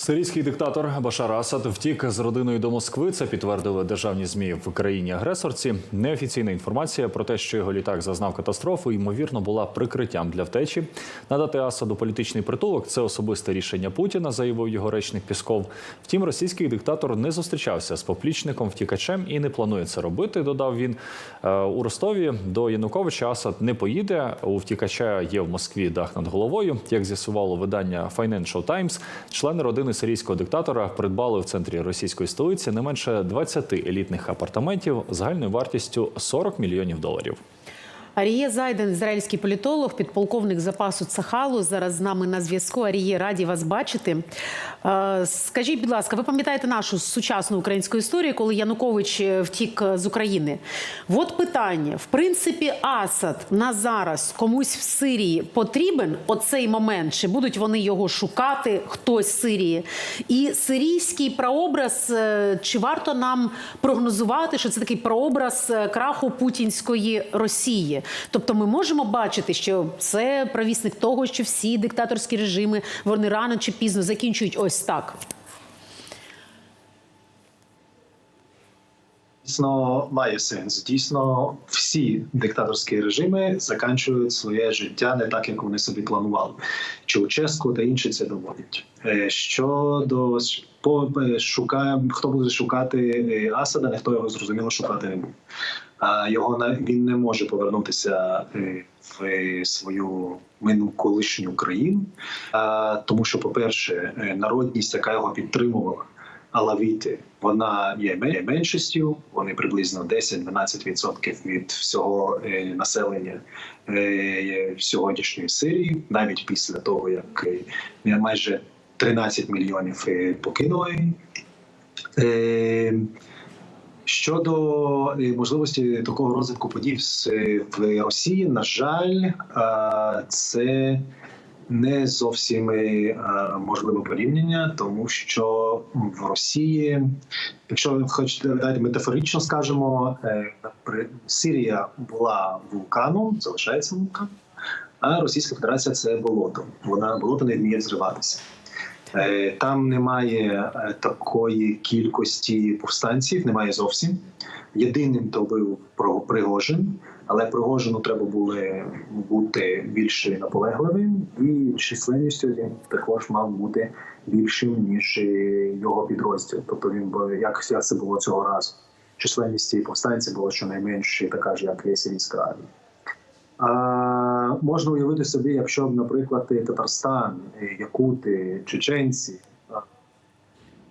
Сирійський диктатор Башар Асад втік з родиною до Москви. Це підтвердили державні змі в країні-агресорці. Неофіційна інформація про те, що його літак зазнав катастрофу, ймовірно, була прикриттям для втечі. Надати Асаду політичний притулок це особисте рішення Путіна, заявив його речник Пісков. Втім, російський диктатор не зустрічався з поплічником втікачем і не планує це робити. Додав він Е, у Ростові до Януковича. Асад не поїде. У втікача є в Москві дах над головою. Як з'ясувало видання Financial Times, члени родини сирійського диктатора придбали в центрі російської столиці не менше 20 елітних апартаментів загальною вартістю 40 мільйонів доларів. Аріє Зайден, ізраїльський політолог, підполковник запасу Цахалу. Зараз з нами на зв'язку. Аріє, раді вас бачити. Е, Скажіть, будь ласка, ви пам'ятаєте нашу сучасну українську історію, коли Янукович е, втік з України? От питання: в принципі, Асад на зараз комусь в Сирії потрібен оцей момент? Чи будуть вони його шукати? Хтось з Сирії? І сирійський прообраз, е, чи варто нам прогнозувати, що це такий прообраз е, краху путінської Росії? Тобто, ми можемо бачити, що це провісник того, що всі диктаторські режими вони рано чи пізно закінчують ось так. Дійсно має сенс. Дійсно, всі диктаторські режими заканчують своє життя не так, як вони собі планували. Чауческу та інші це доводять. Е, Щодо е, шукає, хто буде шукати е, Асада, ніхто його зрозуміло шукати не буде. Його він не може повернутися е, в свою мину колишню країну, тому що, по-перше, е, народність, яка його підтримувала, алавіти, вона є меншістю. Вони приблизно 10-12% від всього е, населення сьогоднішньої Сирії, навіть після того як майже 13 мільйонів покинули. Щодо е, можливості такого розвитку подій в Росії, на жаль, е, це не зовсім е, можливе порівняння, тому що в Росії, якщо хочете дати метафорично скажемо, Сирія була вулканом, залишається вулканом, а Російська Федерація це болото. Вона болото не вміє зриватися. Е, Там немає е, такої кількості повстанців, немає зовсім. Єдиним то був Пригожин, але Пригожину треба було бути більш наполегливим, і численністю він також мав бути більшим ніж е, його підрозділ. Тобто він був як це було цього разу. Численність цієї повстанців було щонайменше така ж, як і сирійська армія. Можна уявити собі, якщо б, наприклад, Татарстан, Якути, чеченці,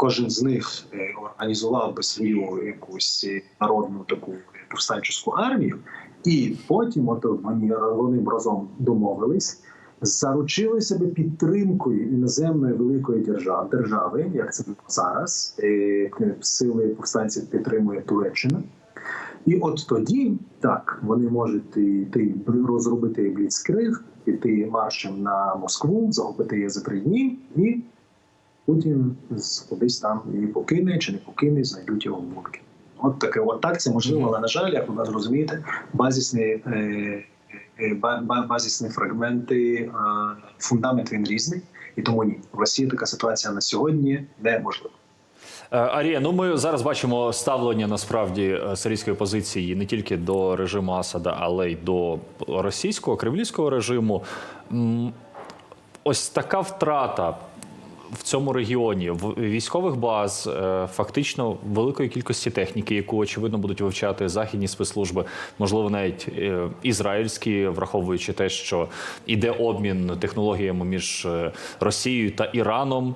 кожен з них е, організував би свою якусь е, народну таку повстанчеську армію, і потім от вони, б разом домовились, заручили себе підтримкою іноземної великої держави, держави, як це зараз, е, сили повстанців підтримує Туреччина. І от тоді так вони можуть йти розробити бліцкриг, піти маршем на Москву, захопити її за три дні, і Путін кудись там її покине чи не покине, знайдуть його бункері. От таке, от так це можливо, але на жаль, як ви розумієте, базисні, е, е, ба- ба- базисні фрагменти, е, фундамент він різний, і тому ні. В Росії така ситуація на сьогодні неможлива. Е, Арія, ну ми зараз бачимо ставлення насправді е, сирійської позиції не тільки до режиму Асада, але й до російського кремлівського режиму. Ось така втрата в цьому регіоні в- військових баз, е, фактично великої кількості техніки, яку очевидно будуть вивчати західні спецслужби, можливо, навіть е, ізраїльські, враховуючи те, що іде обмін технологіями між е, Росією та Іраном,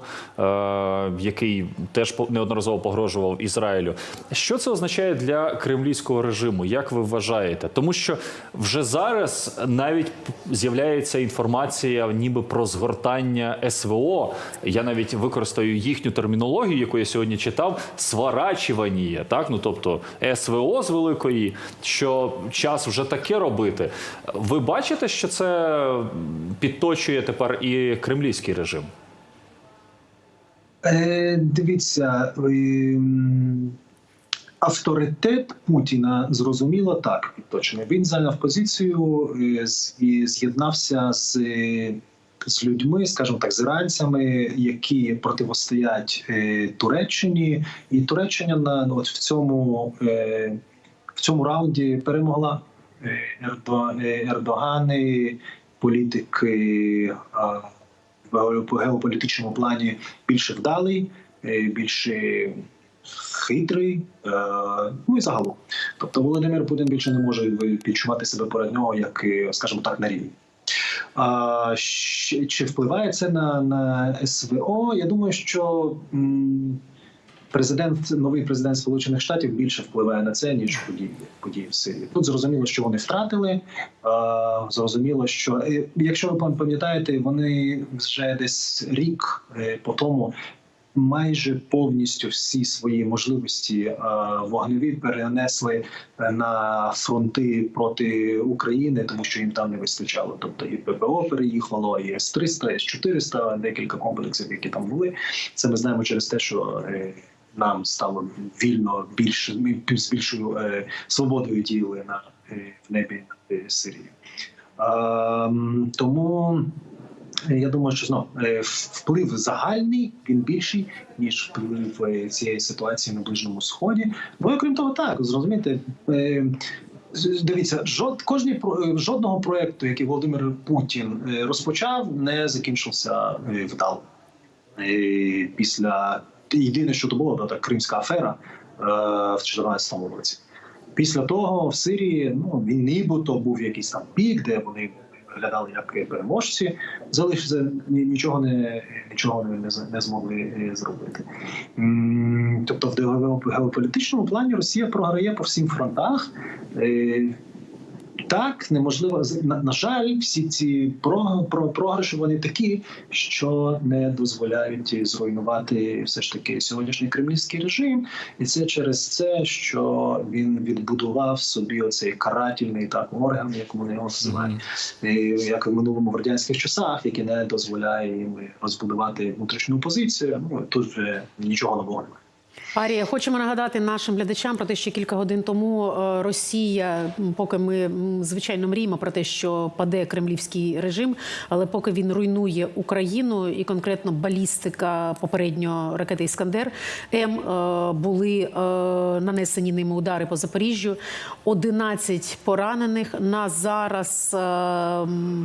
який теж неодноразово погрожував Ізраїлю. Що це означає для кремлівського режиму? Як ви вважаєте? Тому що вже зараз навіть з'являється інформація, ніби про згортання СВО. Я навіть використаю їхню термінологію, яку я сьогодні читав, сварачування, так ну тобто СВО з великої, що час вже таке робити. Ви бачите, що це підточує тепер і кремлівський режим? Е, дивіться, ем, авторитет Путіна зрозуміло так підточений. Він зайняв позицію е, з'єднався з е, з людьми, скажімо так, з іранцями, які противостоять е, Туреччині, і Туреччина на ну, от в цьому е, в цьому раунді перемогла Е, Ердо, Ердогани, політики гео- геополітичному плані більше вдалий, більше хитрий. Ну і загалом. Тобто Володимир Путін більше не може відчувати себе перед нього, як, скажімо так, на рівні. А, чи впливає це на, на СВО? Я думаю, що президент, новий президент Сполучених Штатів більше впливає на це, ніж події, події в Сирії. Тут зрозуміло, що вони втратили. Зрозуміло, що е, якщо ви пам'ятаєте, вони вже десь рік е, по тому. Майже повністю всі свої можливості е, вогневі перенесли е, на фронти проти України, тому що їм там не вистачало. Тобто і ППО переїхало, і С-300, і С-400, декілька комплексів, які там були. Це ми знаємо через те, що е, нам стало вільно більше з більшою свободою діяли на в небі Сирії. Ем, тому я думаю, що знов е, вплив загальний він більший ніж вплив е, цієї ситуації на ближньому сході. Ну і окрім того, так зрозумієте. е, Дивіться, жод, е, жодного проекту, який Володимир Путін е, розпочав, не закінчився е, вдало. Е, Після єдине, що то було, так кримська афера е, в 2014 році. Після того в Сирії ну нібито був якийсь там пік, де вони виглядали як переможці, залишиться ні- нічого не нічого не, не, змогли е, зробити. Тобто, в гео- геополітичному плані Росія програє по всім фронтах. Так, неможливо на, на жаль, всі ці про, про програші вони такі, що не дозволяють зруйнувати все ж таки сьогоднішній кремлівський режим, і це через це, що він відбудував собі оцей карательний так орган, як вони його називають, і як в минулому в радянських часах, який не дозволяє їм розбудувати внутрішню опозицію. Ну тут вже нічого нового немає. Арія, хочемо нагадати нашим глядачам про те, що кілька годин тому е, Росія, поки ми звичайно мріємо про те, що паде кремлівський режим, але поки він руйнує Україну і конкретно балістика попередньо ракети Іскандер М е, були е, нанесені ними удари по Запоріжжю. 11 поранених. На зараз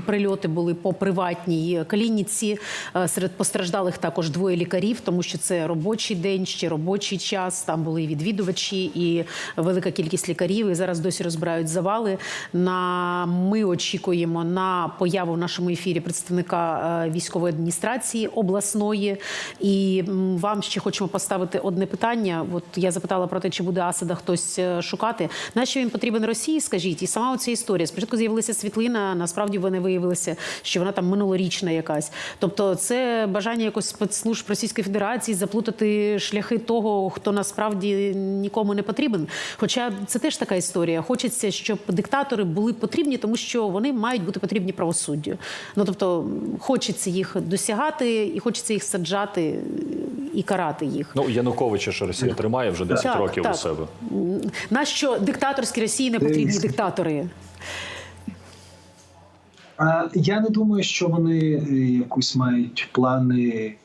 прильоти були по приватній клініці. Е, Серед постраждалих також двоє лікарів, тому що це робочий день, ще робочий час. Там були і відвідувачі і велика кількість лікарів. І зараз досі розбирають завали. На ми очікуємо на появу в нашому ефірі представника е, військової адміністрації обласної. І вам ще хочемо поставити одне питання. От я запитала про те, чи буде Асада хтось е, шукати. Нащо він потрібен Росії? Скажіть, і сама оця історія. Спочатку з'явилася світлина. Насправді вони виявилися, що вона там минулорічна якась. Тобто, це бажання якось спецслужб Російської Федерації заплутати шляхи того, хто насправді нікому не потрібен. Хоча це теж така історія. Хочеться, щоб диктатори були потрібні, тому що вони мають бути потрібні правосуддю. Ну тобто, хочеться їх досягати, і хочеться їх саджати і карати їх. Ну Януковича ж Росія тримає вже 10 Так, років так. у себе. Нащо диктаторській Росії не потрібні диктатори? Я не думаю, що вони е, якусь мають плани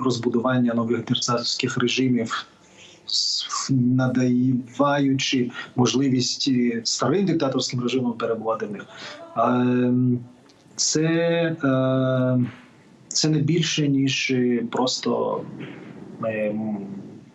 розбудування нових диктаторських режимів, надаючи можливість е, старим диктаторським режимам перебувати в них. Це, е, це не більше ніж просто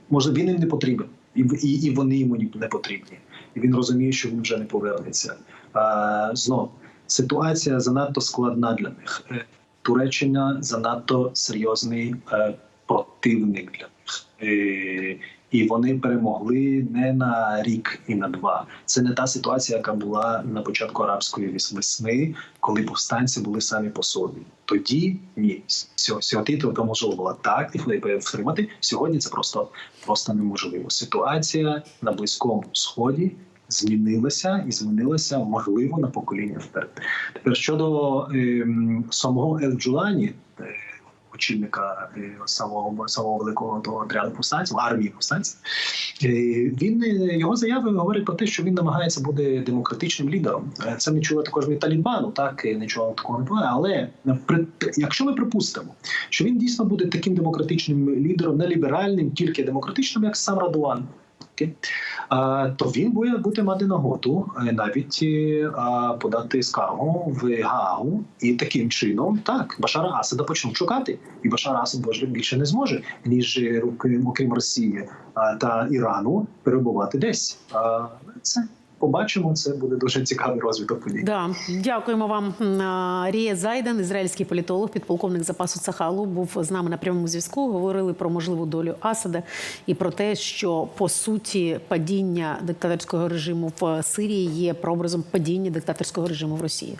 може він їм не потрібен, і, і, вони йому не потрібні. І він розуміє, що він вже не повернеться. А, знов ситуація занадто складна для них. Е, Туреччина занадто серйозний е, противник для них. Е, і вони перемогли не на рік і на два. Це не та ситуація, яка була на початку арабської весни, коли повстанці були самі по собі. Тоді ні, Сьо- сьогодні то можливо було так їх втримати. Сьогодні це просто, просто неможливо. Ситуація на близькому сході змінилася і змінилася можливо на покоління вперед. Тепер щодо ем, самого Ель-Джулані, е, очільника е, самого самого великого того отряду повстанців, армії повстанців. Е, Він е, його заяви говорять про те, що він намагається бути демократичним лідером. Е, Це не чула також від Талібану, так нічого такого не буває. Але якщо ми припустимо, що він дійсно буде таким демократичним лідером, не ліберальним, тільки демократичним, як сам Радуан. Окей, То він буде бути мати нагоду е, навіть е, подати скаргу в Гаагу, і таким чином так Башара Асада почнуть шукати, і Башар Асад більше не зможе, ніж е, окрім Росії та Ірану перебувати десь. Це побачимо. Це буде дуже цікавий розвиток подій. Да, дякуємо вам. Рія Зайден, ізраїльський політолог, підполковник запасу Цахалу, був з нами на прямому зв'язку. Говорили про можливу долю Асада і про те, що по суті падіння диктаторського режиму в Сирії є прообразом падіння диктаторського режиму в Росії.